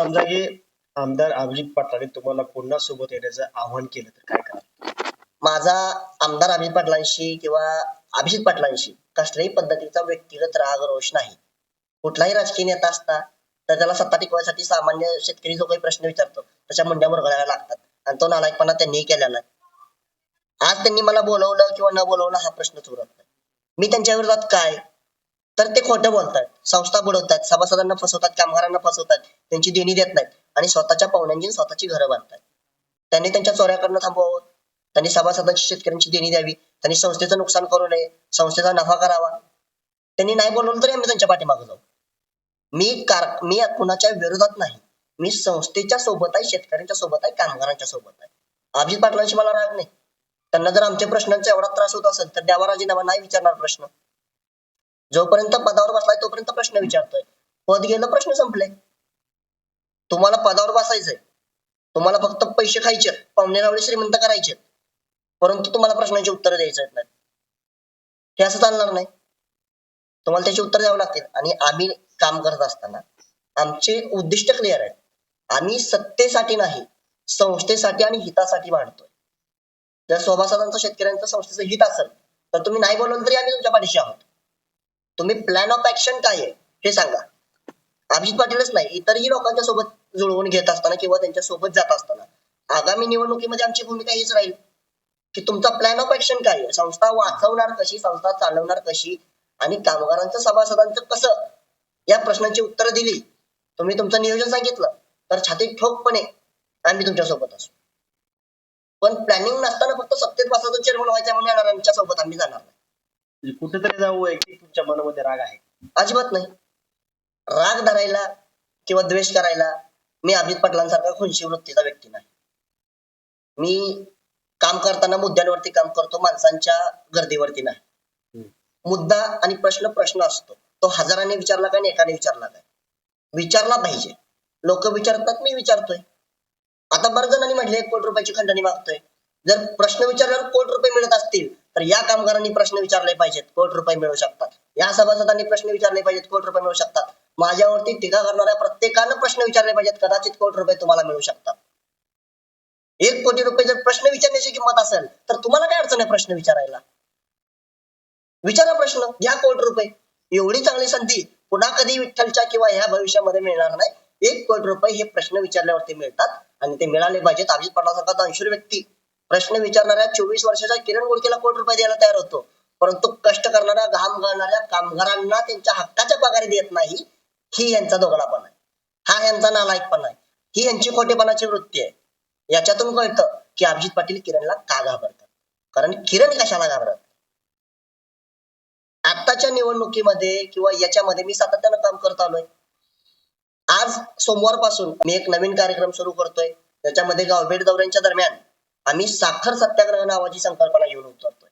समजा की आमदार अभिजित पाटलांनी तुम्हाला पुन्हा सोबत येण्याचं आव्हान केलं तर काय करा माझा आमदार अभिजित पाटलांशी किंवा अभिजित पाटलांशी कसल्याही पद्धतीचा व्यक्तिगत राग रोष नाही. कुठलाही राजकीय नेता असता तर त्याला सत्ता टिकवायसाठी सामान्य शेतकरी जो काही प्रश्न विचारतो त्याच्या मुंड्यावर घडायला लागतात आणि तो नालायकपणा त्यांनी केलेला आहे आज त्यांनी मला बोलवलं किंवा न बोलवलं हा प्रश्न उरत नाही मी त्यांच्या विरोधात काय? तर ते खोटं बोलतात. संस्था बुडवतात सभासदांना फसवतात कामगारांना फसवतात त्यांची देणी देत नाहीत आणि स्वतःच्या पाहुण्यांची स्वतःची घरं बांधतात. त्यांनी त्यांच्या चोऱ्या करणं थांबवावं. त्यांनी सभासदांची शेतकऱ्यांची देणी द्यावी. त्यांनी संस्थेचं नुकसान करू नये. संस्थेचा नफा करावा. त्यांनी नाही बोलवलं तरी आम्ही त्यांच्या पाठीमागे जाऊ. मी कार मी कुणाच्या विरोधात नाही. मी संस्थेच्या सोबत आहे शेतकऱ्यांच्या सोबत आहे कामगारांच्या सोबत आहे. अभिजित पाटलांशी मला राग नाही. त्यांना जर आमच्या प्रश्नांचा एवढा त्रास होत असेल तर द्यावा राजीनामा नाही विचारणार प्रश्न. जोपर्यंत पदावर बसलाय तोपर्यंत प्रश्न विचारतोय. पद गेलं प्रश्न संपले. तुम्हाला पदावर बसायचंय. तुम्हाला फक्त पैसे खायचे पाहुणे रावळे श्रीमंत करायचे परंतु तुम्हाला प्रश्नांची उत्तरं द्यायचं नाही. हे असं चालणार नाही. तुम्हाला त्याची उत्तर द्यावं लागतील. आणि आम्ही काम करत असताना आमचे उद्दिष्ट क्लिअर आहेत. आम्ही सत्तेसाठी नाही संस्थेसाठी आणि हितासाठी मांडतोय जर सभासदांचं शेतकऱ्यांचं संस्थेचं हित असेल तर तुम्ही नाही बोलवलं तरी आम्ही तुमच्या पाठीशी आहोत. तुम्ही प्लॅन ऑफ ऍक्शन काय आहे? हे सांगा. अभिजित पाटीलच नाही इतरही लोकांच्या सोबत जुळवून घेत असताना किंवा त्यांच्यासोबत जात असताना आगामी निवडणुकीमध्ये आमची भूमिका हीच राहील. की तुमचा प्लॅन ऑफ ऍक्शन काय आहे? संस्था वाचवणार कशी संस्था चालवणार कशी आणि कामगारांचं सभासदांचं कसं? या प्रश्नांची उत्तरं दिली. तुम्ही तुमचं नियोजन सांगितलं. तर छातीत ठोकपणे आम्ही तुमच्यासोबत असू. पण प्लॅनिंग नसताना फक्त सत्तेत बसायचं चेअरमन व्हायचं म्हणून येणाऱ्यांच्या सोबत आम्ही जाणार नाही. कुठेतरी जाऊ आहे की तुमच्या मनामध्ये राग आहे. अजिबात नाही. राग धरायला किंवा द्वेष करायला मी अभिजित पाटलांसारखा खुनशी वृत्तीचा व्यक्ती नाही. मी काम करताना मुद्द्यांवरती काम करतो माणसांच्या गर्दीवरती नाही. मुद्दा आणि प्रश्न प्रश्न असतो. तो हजाराने विचारला काय आणि एकाने विचारला काय? विचारला पाहिजे. लोक विचारतात मी विचारतोय. आता बरेच जणांनी म्हटले एक कोटी रुपयाची खंडणी मागतोय. जर प्रश्न विचारल्यावर कोटी रुपये मिळत असतील तर या कामगारांनी प्रश्न विचारले पाहिजेत कोटी रुपये मिळू शकतात. या सभासदांनी प्रश्न विचारले पाहिजेत कोटी रुपये मिळू शकतात. माझ्यावरती टीका करणाऱ्या प्रत्येकानं प्रश्न विचारले पाहिजेत कदाचित कोटी रुपये तुम्हाला मिळू शकतात. एक कोटी रुपये जर प्रश्न विचारण्याची किंमत असेल तर तुम्हाला काय अडचण आहे प्रश्न विचारायला? विचारा प्रश्न घ्या कोटी रुपये. एवढी चांगली संधी पुन्हा कधी विठ्ठलच्या किंवा ह्या भविष्यामध्ये मिळणार नाही. एक कोटी रुपये हे प्रश्न विचारल्यावरती मिळतात आणि ते मिळाले पाहिजेत. अजित पाटलासारखा दानशूर व्यक्ती प्रश्न विचारणाऱ्या चोवीस वर्षाच्या किरण गोडकेला कोटी रुपये द्यायला तयार होतो. परंतु कष्ट करणाऱ्या घाम गळणाऱ्या कामगारांना त्यांच्या हक्काच्या पगारी देत नाही ही यांचा दोघडापणा आहे. हा यांचा नालायकपणा आहे. ही यांची खोटेपणाची वृत्ती आहे. याच्यातून कळतं की अभिजित पाटील किरणला का घाबरतात? कारण किरण कशाला घाबरत? आत्ताच्या निवडणुकीमध्ये किंवा याच्यामध्ये मी सातत्यानं काम करत आलोय. आज सोमवारपासून मी एक नवीन कार्यक्रम सुरू करतोय. त्याच्यामध्ये गावभेट दौऱ्यांच्या दरम्यान आम्ही साखर सत्याग्रह नावाची संकल्पना घेऊन उतरतोय.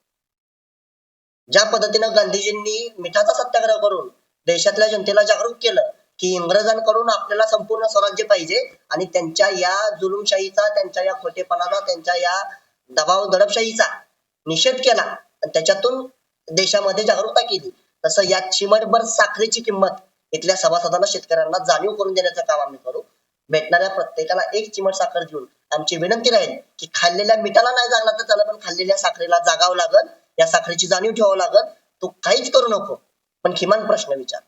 ज्या पद्धतीनं गांधीजींनी मिठाचा सत्याग्रह करून देशातल्या जनतेला जागरूक केलं की इंग्रजांकडून आपल्याला संपूर्ण स्वराज्य पाहिजे आणि त्यांच्या या जुलुमशाहीचा त्यांच्या या खोटेपणाचा त्यांच्या या दबाव दडपशाहीचा निषेध केला आणि त्याच्यातून देशामध्ये जागरूकता केली. तसं या चिमटभर साखरेची किंमत इथल्या सभासदांना शेतकऱ्यांना जाणीव करून देण्याचं काम आम्ही करू. भेटणाऱ्या प्रत्येकाला एक चिमट साखर देऊन आमची विनंती राहील की खाल्लेल्या मिठाला नाही जागला तर त्याला पण खाल्लेल्या साखरेला जागावं लागल. या साखरेची जाणीव ठेवावं लागल. तू काहीच करू नको. पण किमान प्रश्न विचार.